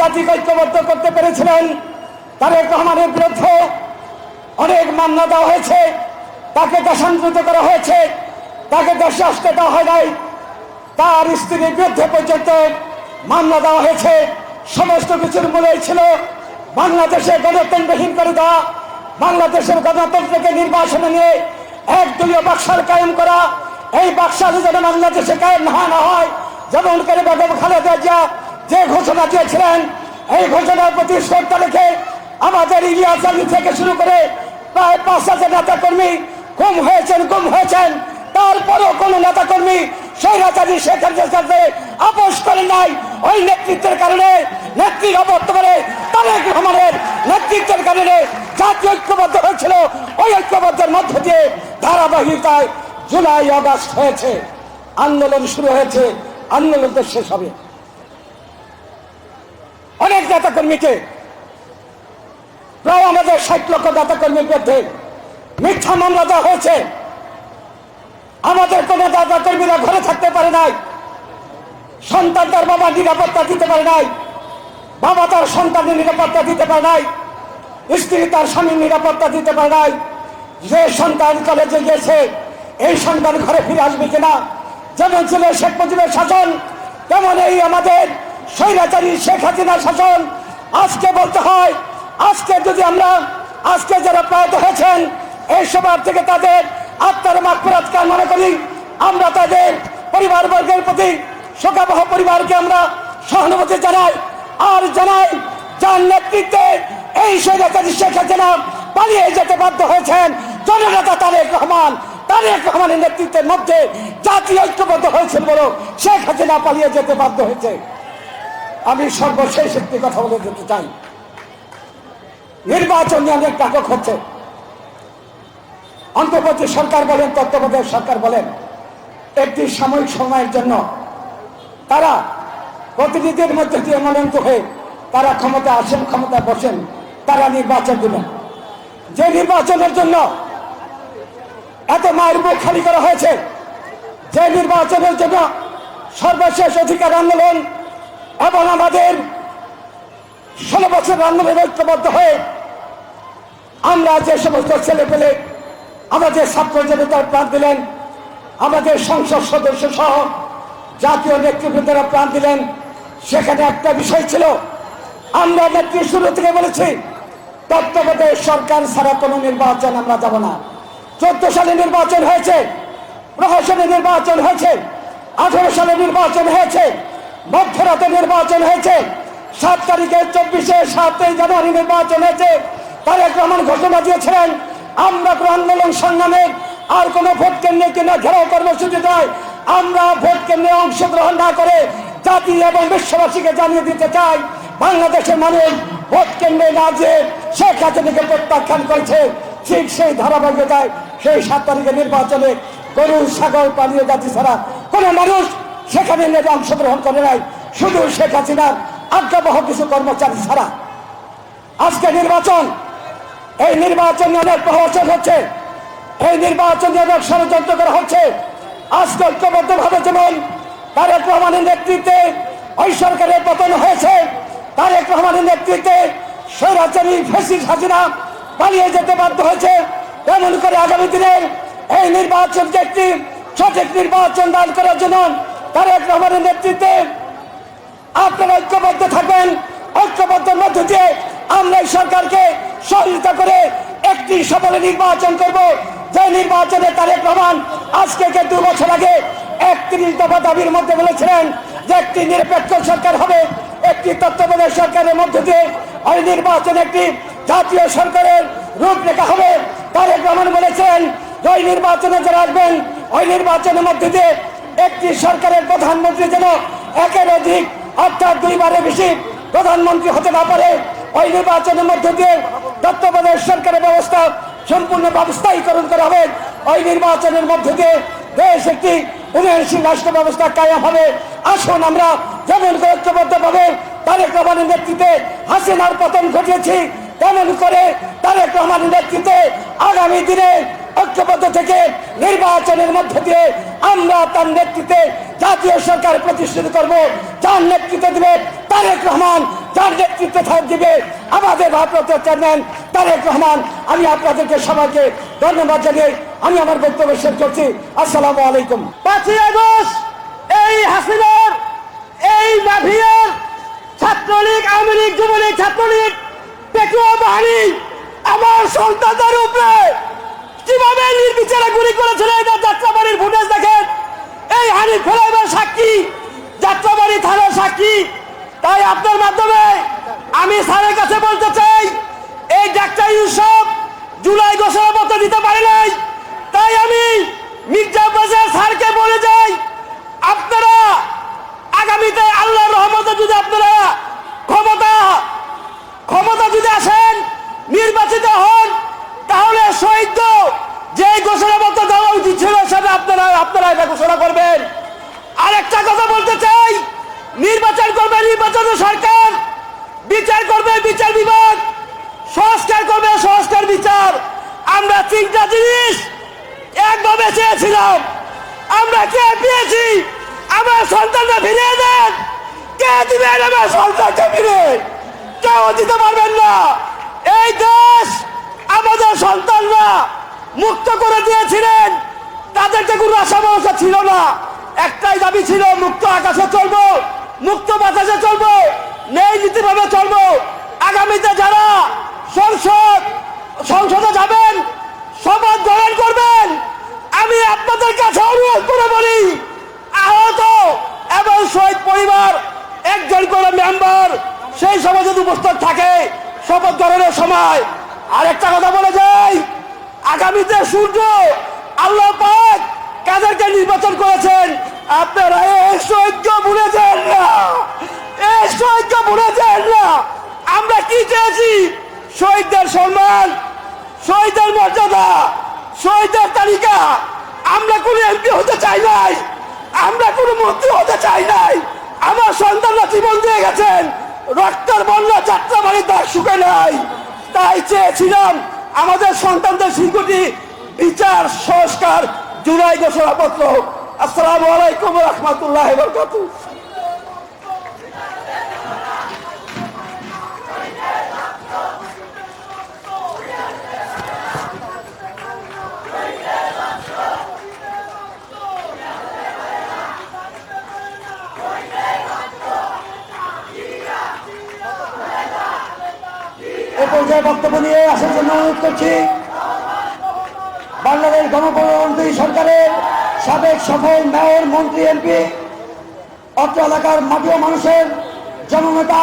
জাতিকে ঐক্যবদ্ধ করতে পেরেছিলেন। তারেক রহমানের বিরুদ্ধে অনেক মামলা দেওয়া হয়েছে। তাকে দেশান্তরিত করা হয়েছে। তাকে দেশে আসতে দেওয়া হয় নাই। তার স্ত্রীর বিরুদ্ধে পর্যন্ত মামলা দেওয়া হয়েছে। সমস্ত কিছুর মূলেই ছিল বাংলাদেশে গণতন্ত্রহীন করে দেওয়া। বাংলাদেশের গণতন্ত্রকে নির্বাচনে নিয়ে একদলীয় বাক্সার কায়েম করা। এই বাক্সার যেন বাংলাদেশে কায়েম না না হয়, যেমন করে বেগম খালেদা জিয়া যে ঘোষণা দিয়েছিলেন, এই ঘোষণার প্রতি শ্রদ্ধা রেখে আমাদের ইলিয়াস আলী থেকে শুরু করে প্রায় পাঁচ হাজার নেতা কর্মী গুম হয়েছেন গুম হয়েছেন। তারপরেও কোন নেতা কর্মী সেই রাজাজি শেখ হাসিনার সাথে আপোষ করে নাই, ওই নেতৃত্বের কারণে, নেত্রীর অবর্তমানে তারেক রহমানের নেতৃত্বের কারণে জাতীয় ঐক্যবদ্ধ হয়েছিল। ওই ঐক্যবদ্ধের মধ্য দিয়ে ধারাবাহিকতায় জুলাই, আগস্ট হয়েছে। আন্দোলন শুরু হয়েছে। আন্দোলন তো শেষ হবে। অনেক নেতা কর্মীকে প্রায় আমাদের ষাট লক্ষ নেতা কর্মীর বিরুদ্ধে মিথ্যা মামলা দেওয়া হয়েছে। আমাদের কোন দাদা কর্মীরা ঘরে থাকতে পারে নাই। সন্তান তার বাবা নিরাপত্তা দিতে পারে নাই। বাবা তার সন্তানের নিরাপত্তা দিতে পারে নাই। স্ত্রী তার স্বামীর নিরাপত্তা দিতে পারে নাই। যে সন্তান কলেজে গেছে এই সন্তান ঘরে ফিরে আসবে কিনা? যেমন ছিল শেখ মুজিবের শাসন, তেমন এই আমাদের স্বৈরাচারী শেখ হাসিনার শাসন। আজকে বলতে হয়, আজকে যদি আমরা, আজকে যারা প্রয়াত হয়েছেন, এই সবার থেকে তাদের আত্মার মাকফরাত মনে করি? আমরা তাদের পরিবার বর্গের প্রতি শোকাবহ পরিবারকে আমরা সহানুভূতি জানাই। আর জানাই, যার নেতৃত্বে এই স্বৈরাচারী শেখ হাসিনা পালিয়ে যেতে বাধ্য হয়েছেন, জননেতা তারেক রহমান। তারেক রহমানের নেতৃত্বের মধ্যে জাতীয় ঐক্যবদ্ধ হয়েছিল বলো শেখ হাসিনা পালিয়ে যেতে বাধ্য হয়েছে। আমি সর্বশেষ একটি কথা বলে যেতে চাই। নির্বাচন নিয়ে অনেক নাটক হচ্ছে। অন্তর্বর্তী সরকার বলেন, তত্ত্বাবধায়ক সরকার বলেন, একটি সাময়িক সময়ের জন্য তারা প্রতিনিধির মধ্যে দিয়ে মনোনীত হয়ে তারা ক্ষমতা আসেন ক্ষমতা বসেন, তারা নির্বাচন দিবেন। যে নির্বাচনের জন্য এত মায়ের মুখ খালি করা হয়েছে। যে নির্বাচনের জন্য সর্বশেষ অধিকার আন্দোলন এবং আমাদের ষোলো বছর আন্দোলন ঐক্যবদ্ধ হয়ে আমরা যে সমস্ত ছেলে পেলে আমাদের ছাত্র প্রাণ দিলেন, আমাদের সংসদ সদস্য সহ জাতীয় নেতৃবৃন্দরা প্রাণ দিলেন, সেখানে একটা বিষয় ছিল, আমরা নেত্রী শুরু থেকে বলেছি, তত্ত্বাবধায়ক সরকার ছাড়া কোনো নির্বাচন আমরা যাব না। চোদ্দ সালে নির্বাচন হয়েছে প্রহসনে নির্বাচন হয়েছে, আঠারো সালে নির্বাচন হয়েছে, মধ্যরাতে নির্বাচন হয়েছে, সাত তারিখে চব্বিশে সাতই জানুয়ারি নির্বাচন হয়েছে, তারেক রহমান ঘোষণা দিয়েছিলেন, আমরা কোনো আন্দোলন সংগ্রামের আর কোনো ভোট কেন্দ্রে কিনা ঘেরাও কর্মসূচি নয়, আমরা ভোট কেন্দ্রে অংশগ্রহণ না করে জাতি এবং বিশ্ববাসীকে জানিয়ে দিতে চাই, বাংলাদেশের মানুষ ভোট কেন্দ্রে না যে শেখ হাসিনাকে প্রত্যাখ্যান করেছে, ঠিক সেই ধারাবাহিকতায় সেই সাত তারিখে নির্বাচনে গরু, ছাগল, পানীয় জাতি ছাড়া কোনো মানুষ সেখানে নেবে অংশগ্রহণ করে নাই। শুধু শেখ হাসিনার আজ্ঞাবহ কিছু কর্মচারী ছাড়া। আজকে নির্বাচন, এই নির্বাচনে অনেক প্রহসন হচ্ছে। এই নির্বাচনে অনেক ষড়যন্ত্র করা হচ্ছে। আজকে ঐক্যবদ্ধভাবে যেমন তারেক রহমানের নেতৃত্বে ওই সরকারের পতন হয়েছে, তারেক রহমানের নেতৃত্বে স্বৈরাচারী ফেসিস হাসিনা পালিয়ে যেতে বাধ্য হয়েছে। তেমন করে আগামী দিনের এই নির্বাচনকে একটি সঠিক নির্বাচন দান করার জন্য তারেক রহমানের নেতৃত্বে আপনারা ঐক্যবদ্ধ থাকবেন। ঐক্যবদ্ধের মধ্য দিয়ে আমরা এই সরকারকে সহযোগিতা করে একটি সফল নির্বাচন করব। যে নির্বাচনে তারেক রহমান আজকে কে দু বছর আগে একত্রিশ দফা দাবির মধ্যে বলেছিলেন যে একটি নিরপেক্ষ সরকার হবে, একটি তত্ত্বাবধায়ক সরকারের মধ্য দিয়ে ওই নির্বাচন একটি জাতীয় সরকারের রূপরেখা হবে। তারেক রহমান বলেছেন, ওই নির্বাচনে যারা আসবেন, ওই নির্বাচনের মধ্যে দিয়ে একটি সরকারের প্রধানমন্ত্রী যেন একের অধিক, অর্থাৎ দুইবারের বেশি প্রধানমন্ত্রী হতে না পারে, ওই নির্বাচনের মধ্য দিয়ে তত্ত্বাবধায়ক সরকারের ব্যবস্থা সম্পূর্ণ ব্যবস্থায়ীকরণ করা হবে। ওই নির্বাচনের মধ্য দিয়ে দেশ একটি উন্নয়নশীল রাষ্ট্র ব্যবস্থা কায়াম হবে। আসুন আমরা যেমন ঐক্যবদ্ধ ভাবে তারেক রহমানের নেতৃত্বে হাসিনার পতন ঘটিয়েছি তেমন করে তারেক রহমানের নেতৃত্বে আগামী দিনে ঐক্যবদ্ধ থেকে নির্বাচনের মধ্য দিয়ে আমরা তার নেতৃত্বে জাতীয় সরকার প্রতিষ্ঠিত করব। যার নেতৃত্ব দিবে তারেক রহমান, যার নেতৃত্ব দিবে আমাদের ভারপ্রাপ্ত চেয়ারম্যান তারেক রহমান। আমি আপনাদেরকে সবাইকে ধন্যবাদ জানিয়ে আমি আমার বক্তব্য শেষ করছি। আসসালামু আলাইকুম। পাঁচই আগস্ট, এই হাসিনার, এই মাফিয়ার ছাত্রলীগ, আওয়ামী লীগ, যুবলীগ, ছাত্রলীগ পেটুয়া বাহিনী, আমার সন্তানদের উপরে কীভাবে নির্বিচারে গুলি করেছিল এটা যাত্রাবাড়ির ফুটেজ দেখেন? এই হানিফ ফেলাইবার সাক্ষী, যাত্রাবাড়ি থানার সাক্ষী। তাই আপনার মাধ্যমে আমি স্যারের কাছে বলতে চাই, এই ডাক্তার ইউসুফ জুলাই ঘোষণাপত্র দিতে পারে নাই। তাই আমি মির্জা বাজার স্যারকে বলে যাই, আপনারা আগামীতে আল্লাহর রহমতে যদি আপনারা ক্ষমতা ক্ষমতা যদি আসেন নির্বাচিত হন তাহলে শহীদ যে ঘোষণাপত্র দেওয়া উচিত ছিল সেটা আপনারা আপনারা এটা ঘোষণা করবেন আরেকটা কথা বলতে চাই নির্বাচন করবে নির্বাচন সরকার বিচার করবে বিচার বিভাগ। সংস্কার করবে সংস্কার বিচার। আমরা তিনটা জিনিস একভাবে চেয়েছিলাম। আমরা কে পেয়েছি? আমার সন্তানটা ফিরিয়ে দেন। কে দিবেন আমার সন্তানকে ফিরে? কেউ দিতে পারবেন না। এই দেশ আমাদের সন্তানরা মুক্ত করে দিয়েছিলেন। তাদেরকে কোনো আশা ভরসা ছিল না। একটাই দাবি ছিল, মুক্ত আকাশে চলবো, মুক্ত বাতাসে চলবো। নেই নীতিভাবে চলবো। আগামীতে যারা সংসদ, সংসদে যাবেন, শপথ গ্রহণ করবেন, আমি আপনাদের কাছে অনুরোধ করে বলি, আহত এবং শহীদ পরিবার, একজন করে মেম্বার, সেই সময় যদি উপস্থিত থাকে, শপথ গ্রহণের সময় আরেকটা কথা বলে যাই, আগামীতে সূর্য আল্লাহ পাক কাদেরকে নির্বাচন করেছেন, আপনারা এই সৈক্য ভুলে না। এই না। আমরা কি চেয়েছি? শহীদদের সম্মান শহীদের মর্যাদা শহীদের তালিকা। আমরা কোনো এমপি হতে চাই নাই। আমরা কোনো মন্ত্রী হতে চাই নাই। আমার সন্তানরা জীবন দিয়ে গেছেন। রক্তের বন্যা যাত্রাবাড়ির দাগ শুকে নাই। তাই চেয়েছিলাম আমাদের সন্তানদের স্বীকৃতি বিচার, সংস্কার, জুলাই ঘোষণাপত্র। আসসালামু আলাইকুম রহমতুল্লাহ বরকাতুহ। এ পর্যায়ে বক্তব্য নিয়ে আসার জন্য অনুরোধ করছি, বাংলাদেশ সরকারের সাবেক সফল মেয়র, মন্ত্রী, এমপি, অত্র এলাকার মাটিও মানুষের জননেতা